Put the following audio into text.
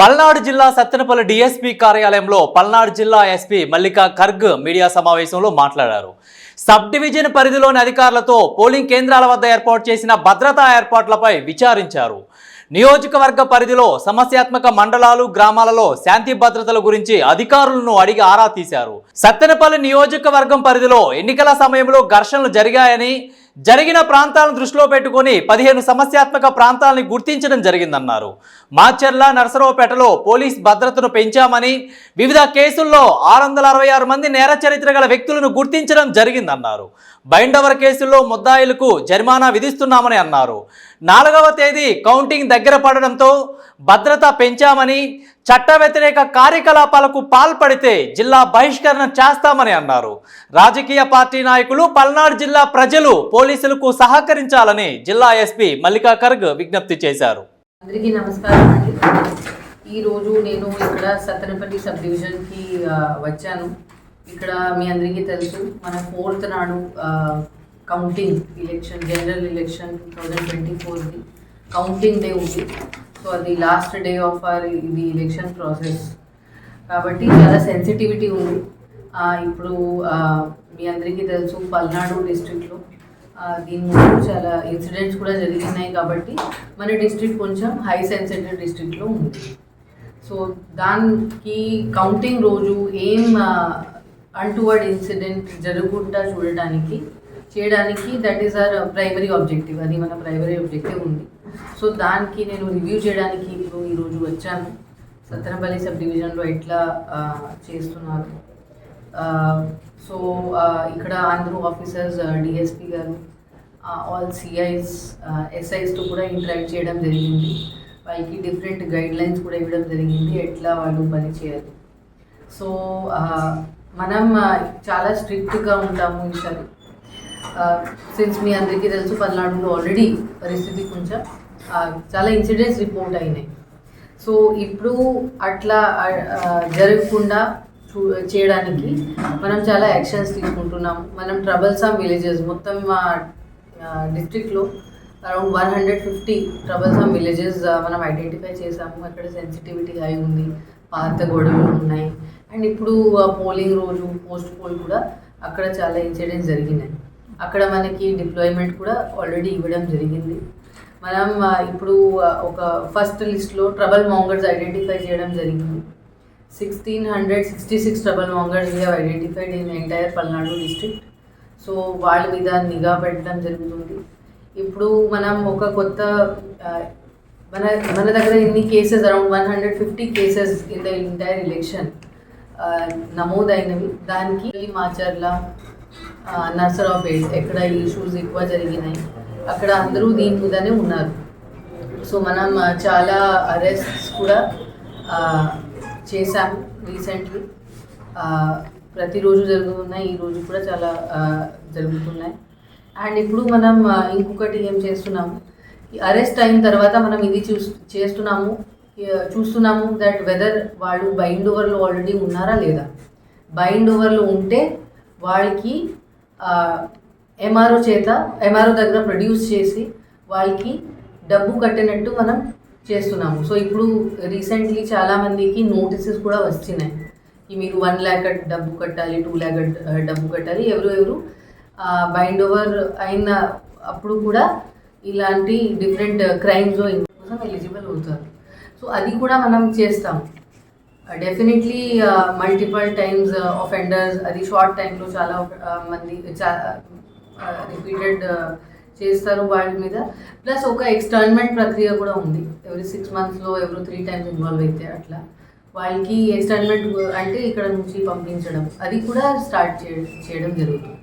పల్నాడు జిల్లా సత్తెనపల్లి డిఎస్పీ కార్యాలయంలో పల్నాడు జిల్లా ఎస్పీ మల్లికా ఖర్గ్ మీడియా సమావేశంలో మాట్లాడారు. సబ్ డివిజన్ పరిధిలోని అధికారులతో పోలింగ్ కేంద్రాల వద్ద ఏర్పాటు చేసిన భద్రతా ఏర్పాట్లపై విచారించారు. నియోజకవర్గ పరిధిలో సమస్యాత్మక మండలాలు గ్రామాలలో శాంతి భద్రతల గురించి అధికారులను అడిగి ఆరా తీశారు. సత్తెనపల్లి నియోజకవర్గం పరిధిలో ఎన్నికల సమయంలో ఘర్షణలు జరిగాయని జరిగిన ప్రాంతాలను దృష్టిలో పెట్టుకుని పదిహేను సమస్యాత్మక ప్రాంతాలని గుర్తించడం జరిగిందన్నారు. మాచర్ల నరసరావుపేటలో పోలీస్ భద్రతను పెంచామని వివిధ కేసుల్లో ఆరు వందల అరవై ఆరు మంది నేర చరిత్ర గల వ్యక్తులను గుర్తించడం జరిగిందన్నారు. బైండవర్ కేసుల్లో ముద్దాయిలకు జరిమానా విధిస్తున్నామని అన్నారు. నాలుగవ తేదీ కౌంటింగ్ దగ్గర పడడంతో భద్రత పెంచామని చట్ట వ్యతిరేక కార్యకలాపాలకు పాల్పడితే జిల్లా బహిష్కరణ చేస్తామని అన్నారు. రాజకీయ పార్టీ నాయకులు పల్నాడు జిల్లా ప్రజలు పోలీసులకు సహకరించాలని జిల్లా ఎస్పీ మల్లికా ఖర్గ్ విజ్ఞప్తి చేశారు. అందరికీ నమస్కారం అండి. ఈరోజు నేను ఇక్కడ సత్తనపల్లి సబ్ డివిజన్కి వచ్చాను. ఇక్కడ మీ అందరికీ తెలుసు మన ఫోర్త్ నాడు counting election general election two thousand twenty ఫోర్ది counting day ఉంది. సో అది లాస్ట్ డే ఆఫ్ ఆర్ ఇది ఎలక్షన్ ప్రాసెస్ కాబట్టి చాలా సెన్సిటివిటీ ఉంది. ఇప్పుడు మీ అందరికీ తెలుసు పల్నాడు డిస్ట్రిక్ట్లో దీని ముందు చాలా ఇన్సిడెంట్స్ కూడా జరిగినాయి కాబట్టి మన డిస్ట్రిక్ట్ కొంచెం హై సెన్సిటివ్ డిస్ట్రిక్ట్లో ఉంది. సో దానికి కౌంటింగ్ రోజు ఏం అంటువర్డ్ ఇన్సిడెంట్ జరగకుండా చూడడానికి చేయడానికి that is our primary objective అది మన ప్రైమరీ ఆబ్జెక్టివ్ ఉంది. సో దానికి నేను రివ్యూ చేయడానికి ఇప్పుడు ఈరోజు వచ్చాను. సత్తెనపల్లి సబ్ డివిజన్లో ఎట్లా చేస్తున్నారు? సో ఇక్కడ అందరూ ఆఫీసర్స్ డిఎస్పి గారు ఆల్ సిఐస్ ఎస్ఐస్తో కూడా ఇంటరాక్ట్ చేయడం జరిగింది. వాళ్ళకి డిఫరెంట్ గైడ్ లైన్స్ కూడా ఇవ్వడం జరిగింది. ఎట్లా వాళ్ళు పని చేయాలి. సో మనం చాలా స్ట్రిక్ట్గా ఉంటాము ఈసారి. సిన్స్ మీ అందరికీ తెలుసు పల్నాడులో ఆల్రెడీ పరిస్థితి కొంచెం చాలా ఇన్సిడెంట్స్ రిపోర్ట్ అయినాయి. సో ఇప్పుడు అట్లా జరగకుండా చూ చేయడానికి మనం చాలా యాక్షన్స్ తీసుకుంటున్నాం. మనం ట్రబల్సమ్ విలేజెస్ మొత్తం మా డిస్ట్రిక్ట్లో around one hundred fifty troublesome villages మనం ఐడెంటిఫై చేసాము అక్కడ సెన్సిటివిటీ హై ఉంది పాత గొడవలు ఉన్నాయి. అండ్ ఇప్పుడు పోలింగ్ రోజు పోస్ట్ పోల్ కూడా అక్కడ చాలా ఇన్సిడెంట్స్ జరిగినాయి. అక్కడ మనకి డిప్లాయ్మెంట్ కూడా ఆల్రెడీ ఇవ్వడం జరిగింది. మనం ఇప్పుడు ఒక ఫస్ట్ లిస్ట్లో ట్రబల్ మాంగర్స్ ఐడెంటిఫై చేయడం జరిగింది. Sixteen hundred sixty six trouble mongers we identified in entire Palnadu district so వాళ్ళ మీద నిఘా పెట్టడం జరుగుతుంది. ఇప్పుడు మనం ఒక కొత్త మన మన దగ్గర ఇన్ని cases around one hundred fifty cases in the entire election నమోదైనవి. దానికి మాచర్ల ఆ, నర్సరావుపేట్ ఎక్కడ ఈ ఇష్యూస్ ఎక్కువ జరిగినాయి. అక్కడ అందరూ దీని మీదనే ఉన్నారు. సో మనం చాలా అరెస్ట్స్ కూడా ఆ, చేశాము రీసెంట్లీ ప్రతిరోజు జరుగుతున్నాయి ఈ రోజు కూడా చాలా జరుగుతున్నాయి. అండ్ ఇప్పుడు మనం ఇంకొకటి ఏం చేస్తున్నాము? అరెస్ట్ అయిన తర్వాత మనం ఇది చూ చేస్తున్నాము చూస్తున్నాము దట్ వెదర్ వాళ్ళు బైండ్ ఓవర్లో ఆల్రెడీ ఉన్నారా లేదా? బైండ్ ఓవర్లో ఉంటే వాళ్ళకి ఎంఆర్ఓ చేత ఎంఆర్ఓ దగ్గర ప్రొడ్యూస్ చేసి వాళ్ళకి డబ్బు కట్టినట్టు మనం చేస్తున్నాము. సో ఇప్పుడు రీసెంట్లీ చాలామందికి నోటీసెస్ కూడా వచ్చినాయి. మీరు వన్ ల్యాక్ డబ్బు కట్టాలి టూ ల్యాక్ డబ్బు కట్టాలి ఎవరు ఎవరు బైండ్ ఓవర్ అయిన అప్పుడు కూడా ఇలాంటి డిఫరెంట్ క్రైమ్స్ కోసం ఎలిజిబుల్ అవుతారు. సో అది కూడా మనం చేస్తాం. డెఫినెట్లీ మల్టిపల్ టైమ్స్ ఆఫెండర్స్ అది షార్ట్ టైంలో చాలా uh, మంది రిపీటెడ్ uh, uh, చేస్తారు వాళ్ళ మీద. ప్లస్ ఒక ఎక్స్టర్న్మెంట్ ప్రక్రియ కూడా ఉంది. ఎవరి సిక్స్ మంత్స్లో ఎవరు త్రీ టైమ్స్ ఇన్వాల్వ్ అయితే అట్లా. వాళ్ళకి ఎక్స్టర్న్మెంట్ అంటే ఇక్కడ నుంచి పంపించడం. అది కూడా స్టార్ట్ చేయడం జరుగుతుంది.